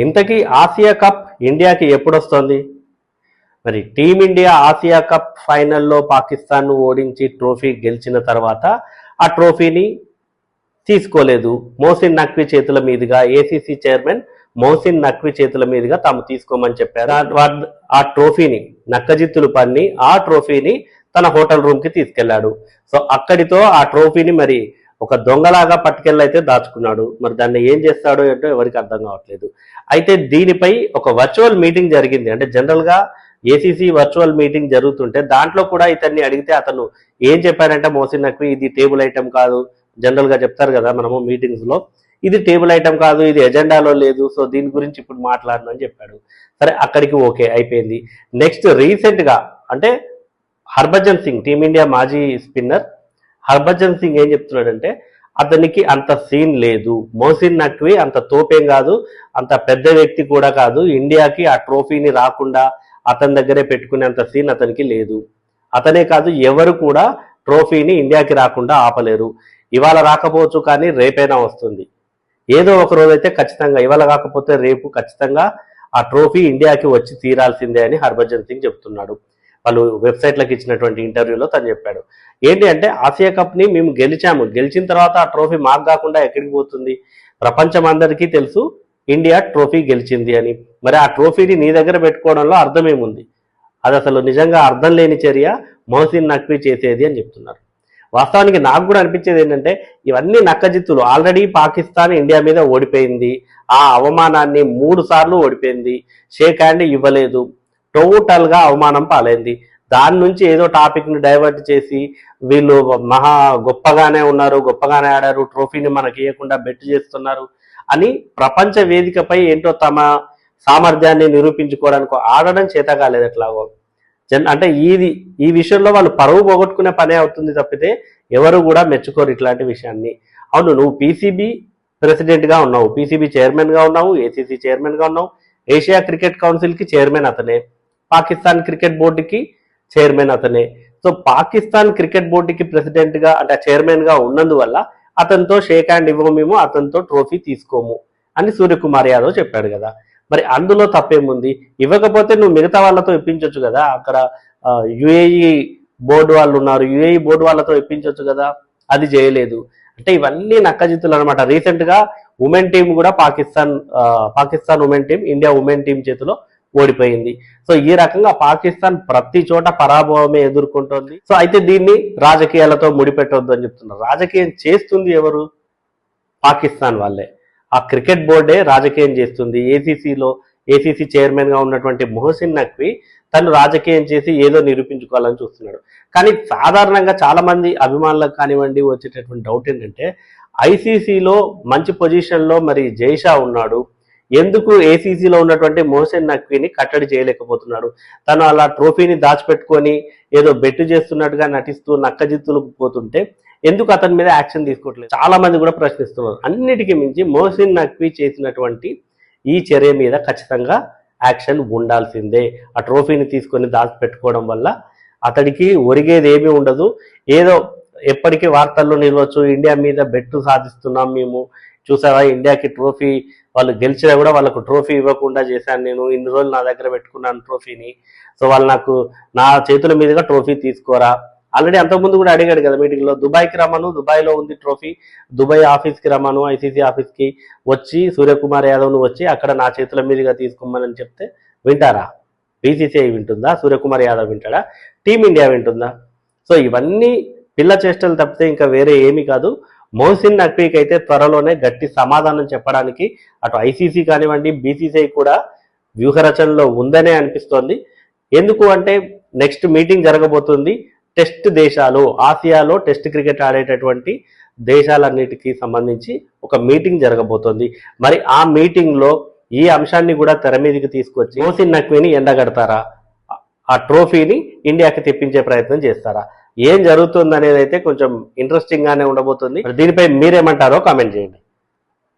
ఇంతకీ Asia cup ఇండియాకి ఎప్పుడు వస్తుంది మరి టీమిండియా ఆసియా కప్ ఫైనల్లో పాకిస్తాన్ను ఓడించి ట్రోఫీ గెలిచిన తర్వాత ఆ ట్రోఫీని తీసుకోలేదు. మోసిన్ నక్వి చేతుల మీదుగా ఏసీసీ చైర్మన్ మోసిన్ నక్వి చేతుల మీదుగా తాము తీసుకోమని చెప్పారు. ఆ- ట్రోఫీని నక్కజిత్తులు పన్ని ఆ ట్రోఫీని తన హోటల్ రూమ్కి తీసుకెళ్ళాడు. సో అక్కడితో ఆ ట్రోఫీని మరి ఒక దొంగలాగా పట్టుకెళ్ళైతే దాచుకున్నాడు. మరి దాన్ని ఏం చేస్తాడో ఏంటో ఎవరికి అర్థం కావట్లేదు. అయితే దీనిపై ఒక వర్చువల్ మీటింగ్ జరిగింది. అంటే జనరల్గా ఏసీసీ వర్చువల్ మీటింగ్ జరుగుతుంటే దాంట్లో కూడా ఇతన్ని అడిగితే అతను ఏం చెప్పారంటే మోసిన్ నక్వి ఇది టేబుల్ ఐటెం కాదు. జనరల్గా చెప్తారు కదా మనము మీటింగ్స్లో. ఇది టేబుల్ ఐటమ్ కాదు ఇది ఎజెండాలో లేదు సో దీని గురించి ఇప్పుడు మాట్లాడను అని చెప్పాడు. సరే అక్కడికి ఓకే అయిపోయింది. నెక్స్ట్ రీసెంట్గా అంటే హర్భజన్ సింగ్ టీమిండియా మాజీ స్పిన్నర్ హర్భజన్ సింగ్ ఏం చెప్తున్నాడంటే అతనికి అంత సీన్ లేదు. మోసిన్ నక్వి అంత తోపేం కాదు. అంత పెద్ద వ్యక్తి కూడా కాదు. ఇండియాకి ఆ ట్రోఫీని రాకుండా అతని దగ్గరే పెట్టుకునేంత సీన్ అతనికి లేదు. అతనే కాదు ఎవరు కూడా ట్రోఫీని ఇండియాకి రాకుండా ఆపలేరు. ఇవాళ రాకపోవచ్చు కానీ రేపైనా వస్తుంది. ఏదో ఒక రోజు అయితే ఖచ్చితంగా ఇవాళ కాకపోతే రేపు ఖచ్చితంగా ఆ ట్రోఫీ ఇండియాకి వచ్చి తీరాల్సిందే అని హర్భజన్ సింగ్ చెప్తున్నాడు. వాళ్ళు వెబ్సైట్లకు ఇచ్చినటువంటి ఇంటర్వ్యూలో తను చెప్పాడు. ఏంటి అంటే ఆసియా కప్ని మేము గెలిచాము. గెలిచిన తర్వాత ఆ ట్రోఫీ మాకు కాకుండా ఎక్కడికి పోతుంది? ప్రపంచం అందరికీ తెలుసు ఇండియా ట్రోఫీ గెలిచింది అని. మరి ఆ ట్రోఫీని నీ దగ్గర పెట్టుకోవడంలో అర్థమేముంది అది అసలు నిజంగా అర్థం లేని చర్య మొహసిన్ నక్వి చేసేది అని చెప్తున్నారు. వాస్తవానికి నాకు కూడా అనిపించేది ఏంటంటే ఇవన్నీ నక్కజిత్తులు. ఆల్రెడీ పాకిస్తాన్ ఇండియా మీద ఓడిపోయింది. ఆ అవమానాన్ని మూడు సార్లు ఓడిపోయింది. షేక్ హ్యాండ్ ఇవ్వలేదు. టోటల్గా అవమానం పాలైంది. దాని నుంచి ఏదో టాపిక్ని డైవర్ట్ చేసి వీళ్ళు మహా గొప్పగానే ఉన్నారు గొప్పగానే ఆడారు ట్రోఫీని మనకి ఇవ్వకుండా బెట్ చేస్తున్నారు అని ప్రపంచ వేదికపై ఏంటో తమ సామర్థ్యాన్ని నిరూపించుకోవడానికి ఆడడం చేత కాలేదు ఎట్లాగో. జన్ అంటే ఇది ఈ విషయంలో వాళ్ళు పరువు పోగొట్టుకునే పనే అవుతుంది తప్పితే ఎవరు కూడా మెచ్చుకోరు ఇట్లాంటి విషయాన్ని. అవును నువ్వు పీసీబీ ప్రెసిడెంట్గా ఉన్నావు పీసీబీ చైర్మన్గా ఉన్నావు ఏసీసీ చైర్మన్గా ఉన్నావు ఏషియా క్రికెట్ కౌన్సిల్కి చైర్మన్ అతనే. పాకిస్తాన్ క్రికెట్ బోర్డుకి చైర్మన్ అతనే. సో పాకిస్తాన్ క్రికెట్ బోర్డుకి ప్రెసిడెంట్గా అంటే చైర్మన్గా ఉన్నందువల్ల అతనితో షేక్ హ్యాండ్ ఇవ్వము మేము అతనితో ట్రోఫీ తీసుకోము అని సూర్యకుమార్ యాదవ్ చెప్పాడు కదా. మరి అందులో తప్పేముంది? ఇవ్వకపోతే నువ్వు మిగతా వాళ్ళతో ఇప్పించవచ్చు కదా? అక్కడ యుఏఈ బోర్డు వాళ్ళు ఉన్నారు. యుఏఈ బోర్డు వాళ్ళతో ఇప్పించవచ్చు కదా? అది చేయలేదు. అంటే ఇవన్నీ నక్కజిత్తులు అనమాట రీసెంట్గా ఉమెన్ టీం కూడా Pakistan Pakistan women team India women team చేతిలో ఓడిపోయింది. సో ఈ రకంగా పాకిస్తాన్ ప్రతి చోట పరాభవమే ఎదుర్కొంటోంది. సో అయితే దీన్ని రాజకీయాలతో ముడిపెట్టొద్దు అని చెప్తున్నారు. రాజకీయం చేస్తుంది ఎవరు? పాకిస్తాన్ వాళ్ళే. ఆ క్రికెట్ బోర్డే రాజకీయం చేస్తుంది. ఏసీసీలో ఏసీసీ చైర్మన్గా ఉన్నటువంటి మొహసిన్ నక్వి తను రాజకీయం చేసి ఏదో నిరూపించుకోవాలని చూస్తున్నాడు. కానీ సాధారణంగా చాలామంది అభిమానులకు కానివ్వండి వచ్చేటటువంటి డౌట్ ఏంటంటే ఐసీసీలో మంచి పొజిషన్లో మరి జైషా ఉన్నాడు. ఎందుకు ఏసీసీలో ఉన్నటువంటి మోహసెన్ నక్వీని కట్టడి చేయలేకపోతున్నాడు తను అలా ట్రోఫీని దాచిపెట్టుకొని ఏదో బెట్టు చేస్తున్నట్టుగా నటిస్తూ నక్కజిత్తులకు పోతుంటే ఎందుకు అతని మీద యాక్షన్ తీసుకోవట్లేదు? చాలా మంది కూడా ప్రశ్నిస్తున్నారు. అన్నిటికీ మించి మోహసిన్ నక్వీ చేసినటువంటి ఈ చర్య మీద ఖచ్చితంగా యాక్షన్ ఉండాల్సిందే. ఆ ట్రోఫీని తీసుకొని దాచిపెట్టుకోవడం వల్ల అతడికి ఒరిగేది ఏమీ ఉండదు. ఏదో ఎప్పటికీ వార్తల్లో నిలవచ్చు ఇండియా మీద బెట్టు సాధిస్తున్నాం మేము చూసావా? ఇండియాకి ట్రోఫీ వాళ్ళు గెలిచినా కూడా వాళ్ళకు ట్రోఫీ ఇవ్వకుండా చేశాను నేను. ఇన్ని రోజులు నా దగ్గర పెట్టుకున్నాను ట్రోఫీని. సో వాళ్ళు నాకు నా చేతుల మీదుగా ట్రోఫీ తీసుకోరా? ఆల్రెడీ అంతకుముందు కూడా అడిగాడు కదా మీటింగ్లో దుబాయ్కి రమ్మను దుబాయ్లో ఉంది ట్రోఫీ. దుబాయ్ ఆఫీస్కి రమ్మను ఐసీసీ ఆఫీస్కి వచ్చి సూర్యకుమార్ యాదవ్ను వచ్చి అక్కడ నా చేతుల మీదుగా తీసుకోమని చెప్తే వింటారా? బీసీసీఐ వింటుందా? సూర్యకుమార్ యాదవ్ వింటాడా? టీమిండియా వింటుందా? సో ఇవన్నీ పిల్ల చేష్టలు తప్పితే ఇంకా వేరే ఏమీ కాదు. మోసిన్ నక్వీకి అయితే త్వరలోనే గట్టి సమాధానం చెప్పడానికి అటు ఐసీసీ కానివ్వండి బీసీసీఐ కూడా వ్యూహరచనలో ఉందనే అనిపిస్తోంది. ఎందుకు అంటే నెక్స్ట్ మీటింగ్ జరగబోతుంది. టెస్ట్ దేశాలు ఆసియాలో టెస్ట్ క్రికెట్ ఆడేటటువంటి దేశాలన్నిటికీ సంబంధించి ఒక మీటింగ్ జరగబోతోంది. మరి ఆ మీటింగ్లో ఈ అంశాన్ని కూడా తెర మీదకి తీసుకొచ్చి మోసిన్ నక్వీని ఎండగడతారా? ఆ ట్రోఫీని ఇండియాకి తెప్పించే ప్రయత్నం చేస్తారా? ఏం జరుగుతుంది అనేది అయితే కొంచెం ఇంట్రెస్టింగ్ గానే ఉండబోతుంది. దీనిపై మీరేమంటారో కామెంట్ చేయండి.